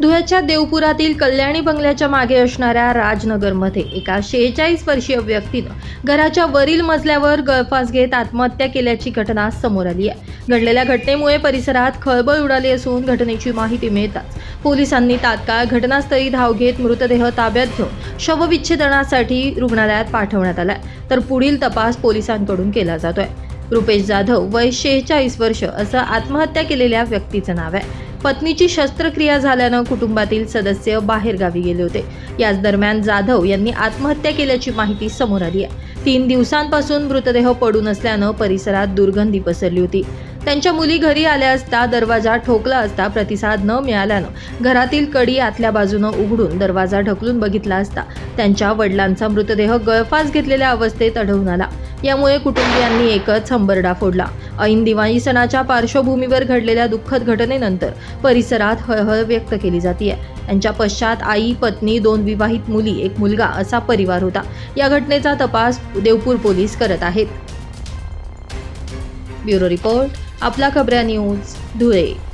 धुळ्याच्या देवपुरातील कल्याणी बंगल्याच्या मागे असणाऱ्या राजनगरमध्ये एका शेहेचाळीस वर्षीय व्यक्तीनं घराच्या वरील मजल्यावर गळफास घेत आत्महत्या केल्याची घटना समोर आली आहे. घडलेल्या घटनेमुळे परिसरात खळबळ उडाली असून घटनेची माहिती मिळताच पोलिसांनी तात्काळ घटनास्थळी धाव घेत मृतदेह ताब्यात घेऊन शवविच्छेदनासाठी रुग्णालयात पाठवण्यात आलाय. तर पुढील तपास पोलिसांकडून केला जातोय. रुपेश जाधव वय शेहेचाळीस वर्ष असं आत्महत्या केलेल्या व्यक्तीचं नाव आहे. पत्नीची शस्त्रक्रिया झाल्यानं कुटुंबातील सदस्य बाहेरगावी गेले होते. याच दरम्यान जाधव यांनी आत्महत्या केल्याची माहिती समोर आली आहे. तीन दिवसांपासून मृतदेह पडून असल्यानं परिसरात दुर्गंधी पसरली होती. त्यांच्या मुली घरी आल्या असता दरवाजा ठोकला असता प्रतिसाद न मिळाल्यानं घरातील कडी आतल्या बाजूनं उघडून दरवाजा ढकलून बघितला असता त्यांच्या वडिलांचा मृतदेह गळफास घेतलेल्या अवस्थेत आढळून आला. यामुळे कुटुंबियांनी एकच हंबरडा फोडला. ऐन दिवाळी सणाच्या पार्श्वभूमीवर घडलेल्या दुःखद घटनेनंतर परिसरात हळहळ व्यक्त केली जाते त्यांच्या पश्चात आई पत्नी दोन विवाहित मुली एक मुलगा असा परिवार होता. या घटनेचा तपास देवपूर पोलीस करत आहेत. ब्युरो रिपोर्ट आपला खबऱ्या न्यूज धुळे.